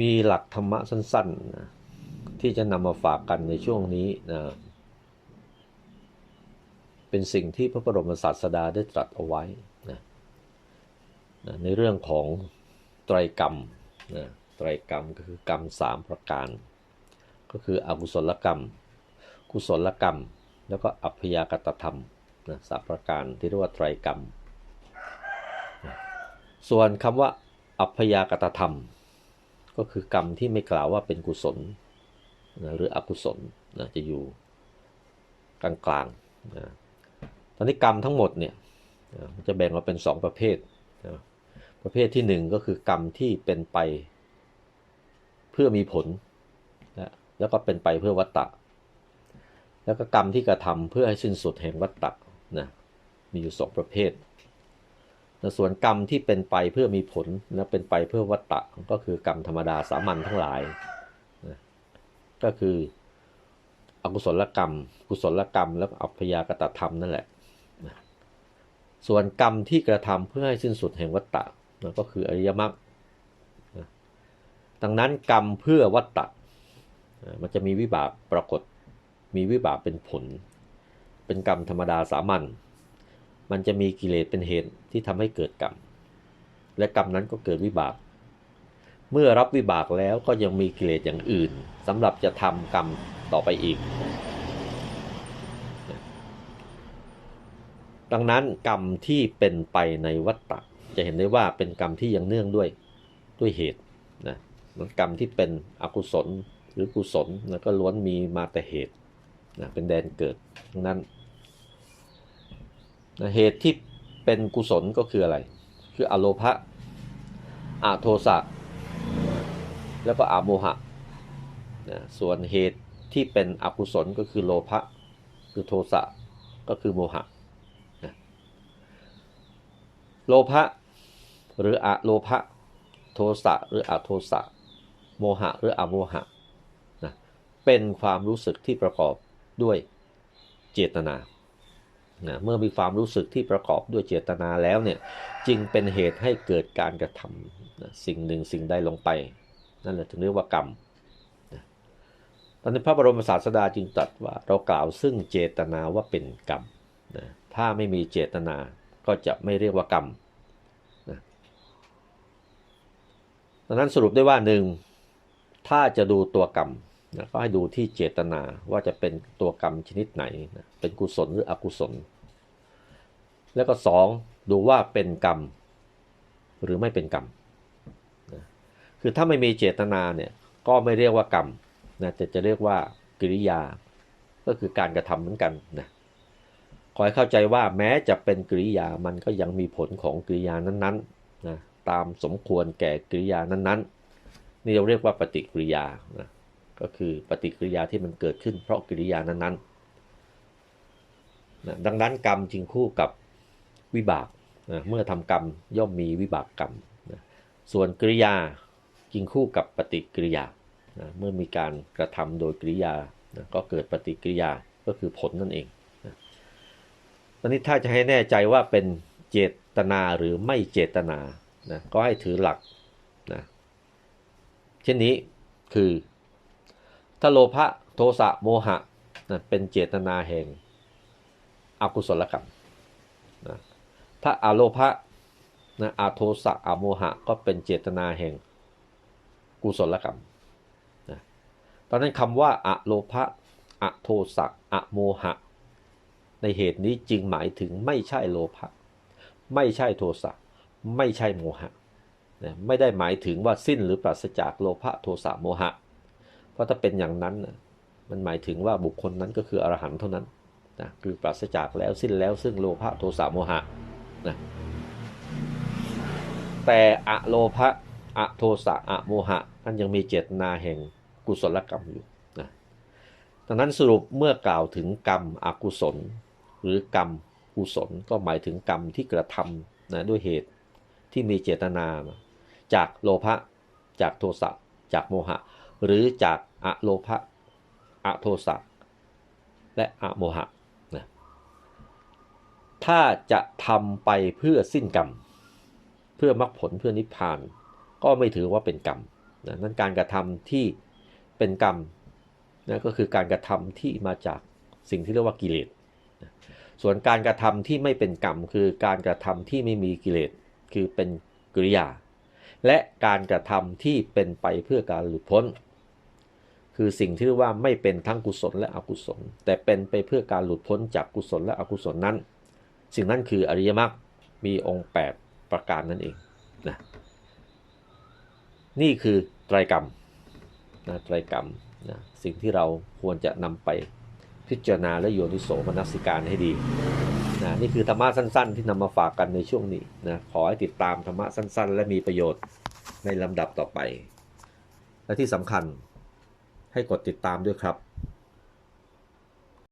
มีหลักธรรมะสั้นๆนะที่จะนำมาฝากกันในช่วงนี้นะเป็นสิ่งที่พระบรมศาสดาได้ตรัสเอาไว้นะนะในเรื่องของไตรกรรมนะไตรกรรมก็คือกรรมสามประการ ก็คืออกุศลกรรม กุศลกรรม แล้วก็อัพยากตธรรมนะสามประการที่เรียกว่าไตรกรรม ส่วนคำว่าอัพยากตธรรม ก็คือกรรมที่ไม่กล่าวว่าเป็นกุศลนะหรืออกุศลนะจะอยู่กลางๆนะตอนนี้กรรมทั้งหมดเนี่ยนะจะแบ่งออกเป็นสองประเภทนะประเภทที่หนึ่งก็คือกรรมที่เป็นไปเพื่อมีผลนะแล้วก็เป็นไปเพื่อวัตตะ แล้วก็กรรมที่กระทำเพื่อให้สิ้นสุดแห่งวัตตะนะมีอยู่สองประเภท ส่วนกรรมที่เป็นไปเพื่อมีผลและเป็นไปเพื่อวัตตะก็คือกรรมธรรมดาสามัญทั้งหลายนะก็คือ อกุศลกรรม กุศลกรรม แล้วอัพยากตธรรมนั่นแหละนะส่วนกรรมที่กระทำเพื่อให้สิ้นสุดแห่งวัตตะนะก็คืออริยมรรคนะดังนั้นกรรมเพื่อวัตตะนะมันจะมีวิบากปรากฏมีวิบากเป็นผล เป็นกรรมธรรมดาสามัญ มันจะมีกิเลสเป็นเหตุที่ทำให้เกิดกรรม และกรรมนั้นก็เกิดวิบาก เมื่อรับวิบากแล้วก็ยังมีกิเลสอย่างอื่นสำหรับจะทำกรรมต่อไปอีก ดังนั้นกรรมที่เป็นไปในวัฏฏะจะเห็นได้ว่าเป็นกรรมที่ยังเนื่องด้วยด้วยเหตุนะมันกรรมที่เป็นอกุศลหรือกุศลแล้วก็ล้วนมีมาแต่เหตุนะเป็นแดนเกิดดังนั้น เหตุที่เป็นกุศลก็คืออะไร คืออโลภะอาโทสะแล้วก็อาโมหะนะส่วนเหตุที่เป็นอกุศลก็คือโลภะคือโทสะก็คือโมหะนะโลภะหรืออะโลภะโทสะหรืออะโทสะโมหะหรืออะโมหะนะเป็นความรู้สึกที่ประกอบด้วยเจตนา นะเมื่อมีความรู้สึกที่ประกอบด้วยเจตนาแล้วเนี่ยจึงเป็นเหตุให้เกิดการกระทำนะสิ่งหนึ่งสิ่งใดลงไป นั่นแหละถึงเรียกว่ากรรมนะตอนนี้พระบรมศาสดาจึงตรัสว่าเรากล่าวซึ่งเจตนาว่าเป็นกรรมนะถ้าไม่มีเจตนาก็จะไม่เรียกว่ากรรมนะดังนั้นสรุปได้ว่าหนึ่งถ้าจะดูตัวกรรม นะก็ให้ดูที่เจตนาว่าจะเป็นตัวกรรมชนิดไหนนะเป็นกุศลหรืออกุศล แล้วก็สองดูว่าเป็นกรรม หรือไม่เป็นกรรมนะคือถ้าไม่มีเจตนาเนี่ยก็ไม่เรียกว่ากรรมนะแต่จะเรียกว่ากิริยา ก็คือการกระทำเหมือนกันนะขอให้เข้าใจว่าแม้จะเป็นกิริยามันก็ยังมีผลของกิริยานั้นๆนะตามสมควรแก่กิริยานั้นๆนี่เราเรียกว่าปฏิกิริยานะ ก็คือปฏิกิริยาที่มันเกิดขึ้น เพราะกิริยานั้นๆนะดังนั้นกรรมจึงคู่กับวิบากนะเมื่อทำกรรมย่อมมีวิบากกรรมนะส่วนกิริยาจึงคู่กับปฏิกิริยานะเมื่อมีการกระทำโดยกิริยานะก็เกิดปฏิกิริยาก็คือผลนั่นเองนะตอนนี้ถ้าจะให้แน่ใจว่าเป็นเจตนาหรือไม่เจตนานะก็ให้ถือหลักนะเช่นนี้คือ ถ้าโลภะโทสะโมหะนะเป็นเจตนาแห่งอกุศลกรรมนะถ้าอาโลภะนะอาโทสะอาโมหะก็เป็นเจตนาแห่งกุศลกรรมนะตอนนั้นคำว่าอะโลภะอะโทสะอะโมหะ ในเหตุนี้จึงหมายถึงไม่ใช่โลภะไม่ใช่โทสะไม่ใช่โมหะนะไม่ได้หมายถึงว่าสิ้นหรือปราศจากโลภะโทสะโมหะ เพราะถ้าเป็นอย่างนั้นนะมันหมายถึงว่าบุคคลนั้นก็คืออรหันต์เท่านั้นนะคือปราศจากแล้วสิ้นแล้วซึ่งโลภะโทสะโมหะนะแต่อะโลภะอะโทสะอะโมหะนั้นยังมีเจตนาแห่งกุศลกรรมอยู่นะดังนั้นสรุปเมื่อกล่าวถึงกรรมอกุศล หรือกรรมกุศลก็หมายถึงกรรมที่กระทำนะด้วยเหตุที่มีเจตนา จากโลภะจากโทสะจากโมหะ หรือจากอะโลภะอะโทสะและอะโมหะนะถ้าจะทำไปเพื่อสิ้นกรรม เพื่อมรรคผลเพื่อนิพพาน ก็ไม่ถือว่าเป็นกรรมนะนั่นการกระทำที่เป็นกรรมนะก็คือการกระทำที่มาจากสิ่งที่เรียกว่ากิเลสนะส่วนการกระทำที่ไม่เป็นกรรม คือการกระทำที่ไม่มีกิเลสคือเป็นกิริยา และการกระทำที่เป็นไปเพื่อการหลุดพ้น คือสิ่งที่เรียกว่าไม่เป็นทั้งกุศลและอกุศล แต่เป็นไปเพื่อการหลุดพ้นจากกุศลและอกุศลนั้น สิ่งนั้นคืออริยมรรคมีองค์ 8 ประการนั่นเองนะนี่คือไตรกรรมนะไตรกรรมนะสิ่งที่เราควรจะนำไปพิจารณาและโยนิโสมนสิการให้ดีนะนี่คือธรรมะสั้นๆ ที่นำมาฝากกันในช่วงนี้นะขอให้ติดตามธรรมะสั้นๆ และมีประโยชน์ในลำดับต่อไป และที่สำคัญ ให้กดติดตามด้วยครับ